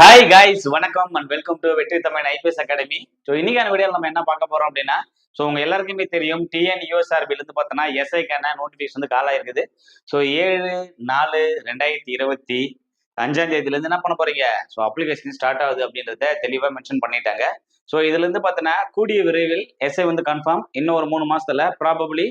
Hi guys வணக்கம் and welcome to Vetri Tamil IPS academy so இன்னைக்கான வீடியோவில் நம்ம என்ன பார்க்க போறோம் அப்படின்னா ஸோ உங்க எல்லாருக்குமே தெரியும் டிஎன் யூஎஸ்ஆர்பில இருந்து பார்த்தோன்னா எஸ்ஐக்கான நோட்டிஃபிகேஷன் வந்து கால் ஆயிருக்குது. ஸோ ஏழு நாலு ரெண்டாயிரத்தி இருபத்தி அஞ்சாம் தேதியிலேருந்து என்ன பண்ண போறீங்க? ஸோ அப்ளிகேஷன் ஸ்டார்ட் ஆகுது அப்படின்றத தெளிவாக மென்ஷன் பண்ணிட்டாங்க. ஸோ இதுல இருந்து பார்த்தோன்னா கூடிய விரைவில் எஸ்ஐ வந்து கன்ஃபார்ம் இன்னும் ஒரு மூணு மாசத்துல ப்ராபப்ளி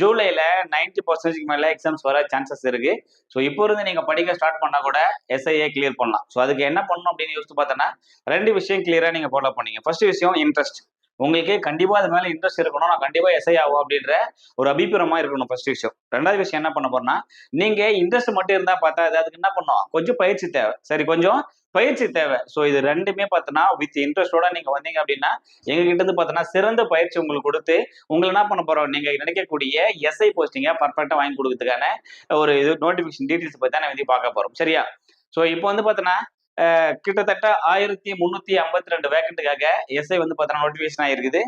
ஜூலைல நைன்டி பர்சன்டேஜ்க்கு மேல எக்ஸாம்ஸ் வர சான்சஸ் இருக்கு. ஸோ இப்போ இருந்து நீங்க படிக்க ஸ்டார்ட் பண்ணா கூட எஸ்ஐஏ கிளியர் பண்ணலாம். ஸோ அதுக்கு என்ன பண்ணணும் அப்படின்னு யோசிச்சு பார்த்தோன்னா ரெண்டு விஷயம் கிளியரா நீங்க ஃபாலோ பண்ணீங்க. ஃபர்ஸ்ட் விஷயம் இன்ட்ரெஸ்ட் உங்களுக்கு கண்டிப்பா அது மேல இன்ட்ரெஸ்ட் இருக்கணும். நான் கண்டிப்பா எஸ்ஐ ஆகும் அப்படின்ற ஒரு அபிப்பிரமா இருக்கணும் ஃபர்ஸ்ட் விஷயம். ரெண்டாவது விஷயம் என்ன பண்ண போறோம்னா நீங்க இன்ட்ரெஸ்ட் மட்டும் இருந்தா பார்த்தா அது அதுக்கு என்ன பண்ணும்? கொஞ்சம் பயிற்சி தேவை. சரி கொஞ்சம் பயிற்சி தேவை. ஸோ இது ரெண்டுமே பார்த்தோன்னா வித் இன்ட்ரெஸ்டோட நீங்கள் வந்தீங்க அப்படின்னா எங்ககிட்ட இருந்து பார்த்தோன்னா சிறந்த பயிற்சி உங்களுக்கு கொடுத்து உங்களை என்ன பண்ண போகிறோம் நீங்கள் நினைக்கக்கூடிய எஸ்ஐ போஸ்டிங்கை பர்ஃபெக்டாக வாங்கி கொடுக்கறதுக்கான ஒரு இது நோட்டிஃபிகேஷன் டீட்டெயில்ஸ் பற்றி தான் நான் வந்து பார்க்க போகிறோம் சரியா? ஸோ இப்போ வந்து பார்த்தோன்னா கிட்டத்தட்ட ஆயிரத்தி முந்நூற்றி ஐம்பத்தி ரெண்டு வேக்கண்ட்டுக்காக எஸ்ஐ வந்து பார்த்தோன்னா நோட்டிஃபிகேஷன் ஆகிருக்குது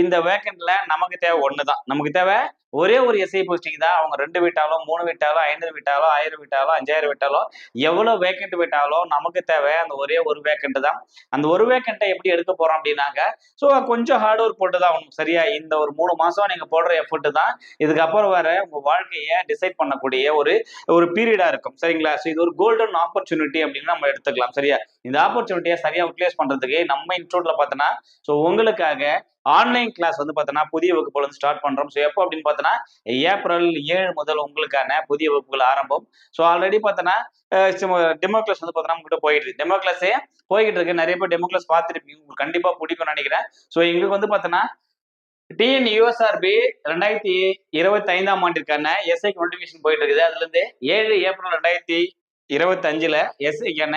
இந்த வேக்கண்ட்ல நமக்கு தேவை ஒன்று தான் நமக்கு தேவை ஒரே ஒரு எஸ்ஐ போஸ்டிங் தான் அவங்க ரெண்டு விட்டாலும் மூணு விட்டாலும் ஐநூறு விட்டாலும் ஆயிரம் விட்டாலும் அஞ்சாயிரம் விட்டாலும் எவ்வளோ வேக்கண்ட் விட்டாலும் நமக்கு தேவை அந்த ஒரே ஒரு வேக்கண்ட் தான். அந்த ஒரு வேக்கண்ட்டை எப்படி எடுக்க போறோம் அப்படின்னாங்க? ஸோ கொஞ்சம் ஹார்ட் ஒர்க் போட்டு தான் அவங்க சரியா? இந்த ஒரு மூணு மாசம் நீங்க போடுற எஃபர்ட் தான். இதுக்கப்புறம் வேற உங்க வாழ்க்கையை டிசைட் பண்ணக்கூடிய ஒரு ஒரு பீரியடா இருக்கும். சரிங்களா? ஸோ இது ஒரு கோல்டன் ஆப்பர்ச்சுனிட்டி அப்படின்னு நம்ம எடுத்துக்கலாம். சரியா? இந்த ஆப்பர்ச்சுனிட்டியை சரியா யூட்டிலைஸ் பண்றதுக்கு நம்ம இன்ஸ்டியூட்ல பார்த்தோன்னா ஸோ உங்களுக்காக ஆன்லைன் கிளாஸ் வந்து பார்த்தோன்னா புதிய வகுப்புகள் வந்து ஸ்டார்ட் பண்றோம். ஸோ எப்போ அப்படின்னு பார்த்தோன்னா ஏப்ரல் ஏழு முதல் உங்களுக்கான புதிய வகுப்புகள் ஆரம்பம். ஸோ ஆல்ரெடி பார்த்தோன்னா டெமோ கிளாஸ் வந்து பார்த்தோன்னா உங்ககிட்ட போயிட்டு இருக்கு. டெமோ கிளாஸே போய்கிட்டு இருக்கு. நிறைய பேர் டெமோ கிளாஸ் பார்த்துருப்பீங்க. உங்களுக்கு கண்டிப்பா பிடிக்கும்னு நினைக்கிறேன். ஸோ எங்களுக்கு வந்து பார்த்தோன்னா டிஎன் யூஎஸ்ஆர்பி ரெண்டாயிரத்தி இருபத்தி ஐந்தாம் ஆண்டிற்கான எஸ்ஐக்கு நோட்டிஃபிகேஷன் போயிட்டு இருக்குது. அதுல இருந்து ஏழு ஏப்ரல் ரெண்டாயிரத்தி இருபத்தஞ்சுல எஸ்ஐக்கான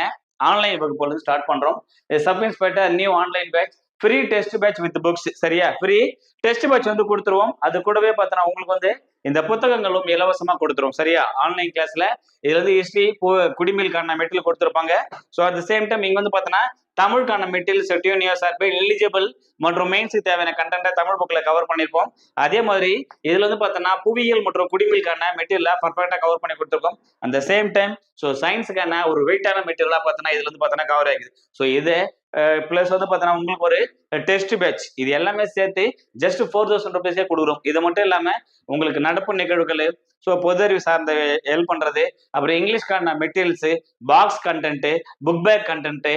ஆன்லைன் வகுப்பு வந்து ஸ்டார்ட் பண்றோம். Sub inspector new online batch free test batch with books சரியா? ஃப்ரீ டெஸ்ட் பேட்ச் வந்து கொடுத்துருவோம். அது கூடவே பார்த்தோன்னா உங்களுக்கு வந்து இந்த புத்தகங்களும் இலவசமா கொடுத்துரும். சரியா? ஆன்லைன் கிளாஸ்ல இதுல இருந்து ஹிஸ்டரி குடிமீல்கான மெட்டீரியல் கொடுத்துருப்பாங்க. So at the same time இங்க வந்து பார்த்தோன்னா தமிழுக்கான மெட்டீரியல் செட்டியூன் யூஎஸ்ஆர்பி எலிஜிபிள் மற்றும் மெயின்ஸுக்கு தேவையான கண்டென்ட்டை தமிழ் புக்கில் கவர் பண்ணியிருப்போம். அதே மாதிரி இதுல வந்து பார்த்தோன்னா புவியியல் மற்றும் குடிமீல்கான மெட்டீரியலை பர்ஃபெக்டாக கவர் பண்ணி கொடுத்துருக்கோம். அந்த சேம் டைம் ஸோ சயின்ஸுக்கான ஒரு வெயிட்டான மெட்டீரியலாக பார்த்தோன்னா இதுல வந்து பார்த்தோன்னா கவர் ஆகுது. ஸோ இது ப்ளஸ் வந்து பார்த்தோன்னா உங்களுக்கு ஒரு டெஸ்ட் பேட்ச் இது எல்லாமே சேர்த்து ஜஸ்ட் ஃபோர் தௌசண்ட் ருபீஸே கொடுக்குறோம். இது மட்டும் இல்லாமல் உங்களுக்கு நடப்பு நிகழ்வுகள் ஸோ பொது அறிவு சார்ந்த ஹெல்ப் பண்ணுறது அப்புறம் இங்கிலீஷ்க்கான materials box content book back content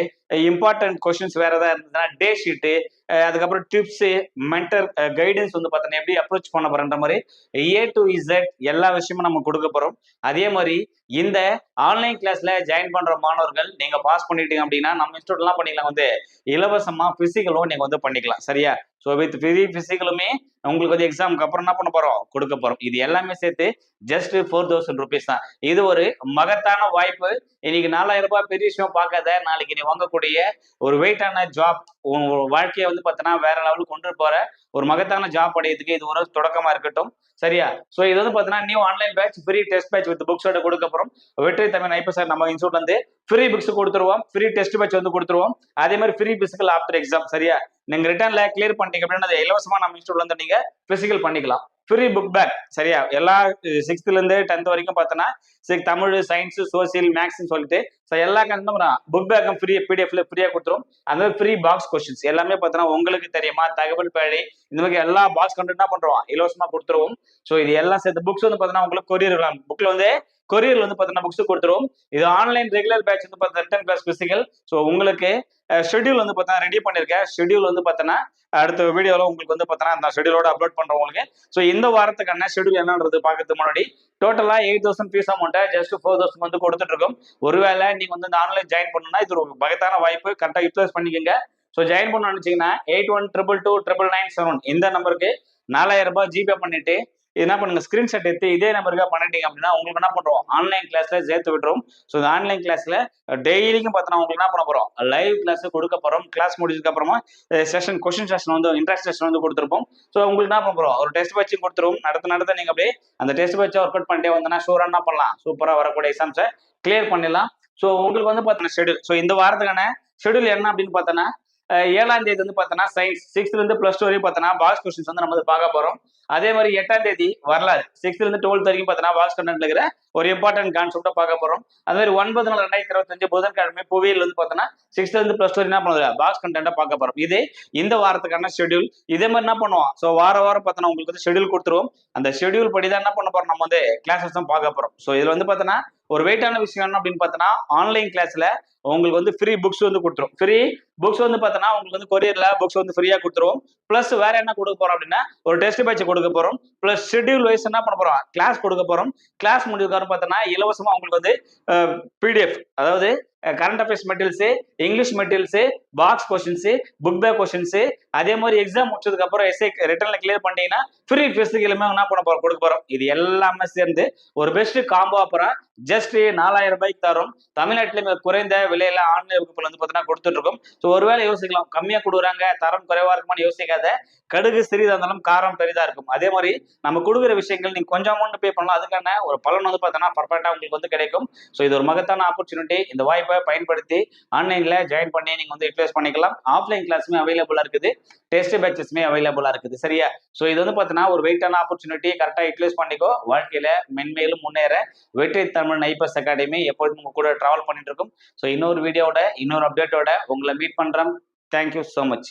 important questions வேறு எதாவது இருந்ததுன்னா டே ஷீட்டு அதுக்கப்புறம் டிப்ஸு மென்டர் கைடன்ஸ் வந்து பார்த்தோன்னா எப்படி அப்ரோச் பண்ண போகிறன்ற மாதிரி ஏ டு இசட் எல்லா விஷயமும் நம்ம கொடுக்க போகிறோம் அதே மாதிரி இந்த ஆன்லைன் கிளாஸில் ஜாயின் பண்ணுற மாணவர்கள் நீங்கள் பாஸ் பண்ணிட்டீங்க அப்படின்னா நம்ம இன்ஸ்டியூட்லாம் பண்ணிக்கலாம். வந்து இலவசமாக ஃபிசிக்கலும் நீங்கள் வந்து பண்ணிக்கலாம். சரியா? ஸோ வித் ஃப்ரீ பிசிக்கலுமே உங்களுக்கு வந்து எக்ஸாமுக்கு அப்புறம் என்ன பண்ண போறோம்? கொடுக்க போறோம். இது எல்லாமே சேர்த்து ஜஸ்ட் ஃபோர் தௌசண்ட் ருபீஸ் தான். இது ஒரு மகத்தான வாய்ப்பு. இன்னைக்கு நாலாயிரம் ரூபாய் பெரிய விஷயம் பார்க்காத நாளைக்கு நீ வாங்கக்கூடிய ஒரு வெயிட்டான ஜாப் உன் வாழ்க்கையை வந்து பார்த்தோன்னா வேற லெவலுக்கு கொண்டு போற ஒரு மகத்தான ஜாப் அடையிறதுக்கு இது ஒரு தொடக்கமா இருக்கட்டும். சரியா? ஸோ இது வந்து பார்த்தீங்கன்னா new online batch free test batch with புக்ஸோட கொடுக்க போறோம். வெற்றி தமிழ் ஐப்ப சார் நம்ம இன்ஸ்டியூட் வந்து ஃப்ரீ புக்ஸ் கொடுத்துருவோம். ஃப்ரீ டெஸ்ட் பேட்ச் வந்து கொடுத்துருவோம். அதே மாதிரி ஃப்ரீ பிசிக்கல் ஆஃப்டர் எக்ஸாம் சரியா? நீங்க ரிட்டர்ன்ல கிளியர் பண்ணிட்டீங்க அப்படின்னா அதை இலவசமா நம்ம இன்ஸ்டியூட்ல இருந்து நீங்க பிசிக்கல் பண்ணிக்கலாம். ஃப்ரீ புக் பேக் சரியா? எல்லா சிக்ஸ்த்ல இருந்து டென்த் வரைக்கும் பார்த்தோன்னா தமிழ் சயின்ஸ் சோசியல் மேக்ஸ்னு சொல்லிட்டு ஸோ எல்லா கண்டனும் புக் பேக்கும் ஃப்ரீ பிடிஎஃப்ல ஃப்ரீயா கொடுத்துரும். அந்த ஃப்ரீ பாக்ஸ் கொஸ்டின்ஸ் எல்லாமே பார்த்தோன்னா உங்களுக்கு தெரியுமா? தகவல் பேழை இந்த மாதிரி எல்லா பாக்ஸ் கண்டு என்ன பண்றோம் இலவசமா கொடுத்துருவோம். ஸோ இது எல்லாம் சேர்த்து புக்ஸ் வந்து பார்த்தோன்னா உங்களுக்கு கொரியர் புக்ல வந்து கொரியர் வந்து பார்த்தீங்கன்னா புக்ஸ் கொடுத்துருவோம். இது ஆன்லைன் ரெகுலர் பேட்ச் வந்து பார்த்தா ரிட்டன் கிளாஸ் பிசிக்கல் ஸோ உங்களுக்கு ஷெட்யூல் வந்து பார்த்தீங்கன்னா ரெடி பண்ணியிருக்கேன். ஷெட்யூல் வந்து பார்த்தோன்னா அடுத்த வீடியோவில் உங்களுக்கு வந்து பார்த்தோன்னா அந்த ஷெட்யூலோட அப்லோட் பண்ணுறோம் உங்களுக்கு. ஸோ இந்த வாரத்துக்கான ஷெட்யூல் என்னன்றது பார்க்கறதுக்கு முன்னாடி டோட்டலாக எயிட் தௌசண்ட் ஃபீஸ் அமௌண்ட்டை ஜஸ்ட் ஃபோர் தௌசண்ட் வந்து கொடுத்துட்ருக்கோம். ஒருவேளை நீங்கள் வந்து இந்த ஆன்லைன் ஜாயின் பண்ணணும்னா இது ஒரு பகத்தான வாய்ப்பு. கரெக்டாக யூட்டிலைஸ் பண்ணிக்கோங்க. ஸோ ஜாயின் பண்ண நினச்சிங்கன்னா eight one triple two triple nine seven இந்த நம்பருக்கு நாலாயிரம் ரூபாய் ஜிபே பண்ணிட்டு என்ன பண்ணுங்க? ஸ்கிரீன்ஷாட் எடுத்து இதே நம்பருக்கு பண்ணிட்டீங்க அப்படின்னா உங்களுக்கு என்ன பண்றோம்? ஆன்லைன் கிளாஸ்ல சேர்த்து விட்டுரும். ஸோ இந்த ஆன்லைன் கிளாஸ்ல டெய்லிக்கும் பார்த்தோன்னா உங்களுக்கு என்ன பண்ண போறோம்? லைவ் கிளாஸ் கொடுக்க போறோம். கிளாஸ் முடிஞ்சதுக்கு அப்புறமா செஷன் கொஸ்டின் செஷன் வந்து இன்ட்ராக்ட் செஷன் வந்து கொடுத்துருப்போம். ஸோ உங்களுக்கு என்ன பண்ண போறோம்? ஒரு டெஸ்ட் பேட்சும் கொடுத்துருவோம் நடத்த நடத்த நீங்க அப்படியே அந்த டெஸ்ட் பேட்சை ஒர்க் அவுட் பண்ணிட்டே வந்தோம்னா ஷூரா என்ன பண்ணலாம்? சூப்பரா வரக்கூடிய எக்ஸாம்ஸை கிளியர் பண்ணிடலாம். ஸோ உங்களுக்கு வந்து பார்த்தோன்னா ஷெடியூல் ஸோ இந்த வாரத்துக்கான ஷெடியூல் என்ன அப்படின்னு பார்த்தோன்னா ஏழாம் தேதி வந்து பார்த்தோன்னா சயின்ஸ் சிக்ஸ்த்லேருந்து இருந்து டூ வரைக்கும் பார்த்தோன்னா பாக்ஸ் கொஸ்டின்ஸ் வந்து நம்ம வந்து பார்க்க போறோம். அதே மாதிரி எட்டாம் தேதி வரலாறு சிக்ஸ்த்ல இருந்து டுவெல்த் வரைக்கும் பார்த்தோன்னா பாக்ஸ் கண்டென்ட்ல இருக்கிற ஒரு இம்பார்ட்டன்ட் கான்செப்டை பார்க்க போறோம். அதே மாதிரி ஒன்பது நாள் ரெண்டாயிரத்தி இருபத்தஞ்சு புதன்கிழமை புவியில் வந்து பார்த்தோன்னா சிக்ஸ்த்லேருந்து இருந்து பிளஸ் டூ என்ன பண்ணுறது பாக்ஸ் கண்டென்ட்டை பார்க்க போறோம். இது இந்த வாரத்துக்கான ஷெட்யூல் இதே மாதிரி என்ன பண்ணுவோம்? ஸோ வார வாரம் பார்த்தோன்னா உங்களுக்கு வந்து ஷெட்யூல் கொடுத்துருவோம். அந்த ஷெட்யூல் படி தான் என்ன பண்ண போறோம்? நம்ம வந்து கிளாஸஸ் தான் பார்க்க போறோம். ஸோ இதில் வந்து பார்த்தோன்னா ஒரு வெயிட்டான விஷயம் என்ன அப்படின்னு பார்த்தோன்னா ஆன்லைன் கிளாஸ்ல உங்களுக்கு வந்து ஃப்ரீ புக்ஸ் வந்து கொடுத்துரும். ஃப்ரீ புக்ஸ் வந்து பார்த்தோன்னா உங்களுக்கு வந்து கொரியர்ல புக்ஸ் வந்து ஃப்ரீயா கொடுத்துருவோம். ப்ளஸ் வேற என்ன கொடுக்க போறோம் அப்படின்னா ஒரு டெஸ்ட் பேட்ச் கொடுக்க போறோம். ப்ளஸ் ஷெட்யூல் வைஸ் என்ன பண்ண போறோம்? கிளாஸ் கொடுக்க போறோம். கிளாஸ் முடிவுக்காரம் பார்த்தோன்னா இலவசமா உங்களுக்கு வந்து பிடிஎஃப் அதாவது current affairs materials English materials box questions book back questions அதே மாதிரி எக்ஸாம் முடிச்சதுக்கு அப்புறம் எஸ்ஏ ரிட்டர்னில் கிளியர் பண்ணிட்டீங்கன்னா ஃப்ரீ டெஸ்ட்டுக்கு எல்லாமே என்ன பண்ண போகிறோம் கொடுக்க போகிறோம் இது எல்லாமே சேர்ந்து ஒரு பெஸ்ட் காம்போ அப்புறம் ஜஸ்ட் நாலாயிரம் ரூபாய்க்கு தரும். தமிழ்நாட்டில் மிக குறைந்த விலையில ஆன்லைன் வகுப்புல வந்து பார்த்தீங்கன்னா கொடுத்துட்டு இருக்கோம் ஸோ ஒருவேளை யோசிக்கலாம். கம்மியாக கொடுக்குறாங்க. தரம் குறைவாக இருக்குமான்னு யோசிக்காத. கடுகு சிறிதாக இருந்தாலும் காரம் பெரிதா இருக்கும். அதே மாதிரி நம்ம கொடுக்குற விஷயங்கள் நீங்க கொஞ்சம் அமௌண்ட் பே பண்ணலாம். அதுக்கான ஒரு பலன் வந்து பார்த்தீங்கன்னா பர்ஃபெக்டாக உங்களுக்கு வந்து கிடைக்கும். ஸோ இது ஒரு மகத்தான ஆப்பர்ச்சுனிட்டி இந்த வாய்ப்பு பயன்படுத்தி ஆன்லைன்ல ஜாயின் பண்ணி நீங்க வந்து யூட்டிலைஸ் பண்ணிக்கலாம். ஆஃப்லைன் கிளாஸுமே அவைலபிளா இருக்குது. டெஸ்ட் பேச்சஸ்மே அவைலபிளா இருக்குது. சரியா? ஸோ இது வந்து பார்த்தீங்கன்னா ஒரு வெயிட்டான ஆப்பர்ச்சுனிட்டி கரெக்டாக யூட்டிலைஸ் பண்ணிக்கோ. வாழ்க்கையில மென்மேலும் முன்னேற. வெற்றி தமிழ் நைபர்ஸ் அகாடமி எப்பொழுதும் உங்க கூட டிராவல் பண்ணிட்டு இருக்கும். ஸோ இன்னொரு வீடியோட இன்னொரு அப்டேட்டோட உங்களை மீட் பண்றேன். Thank you so much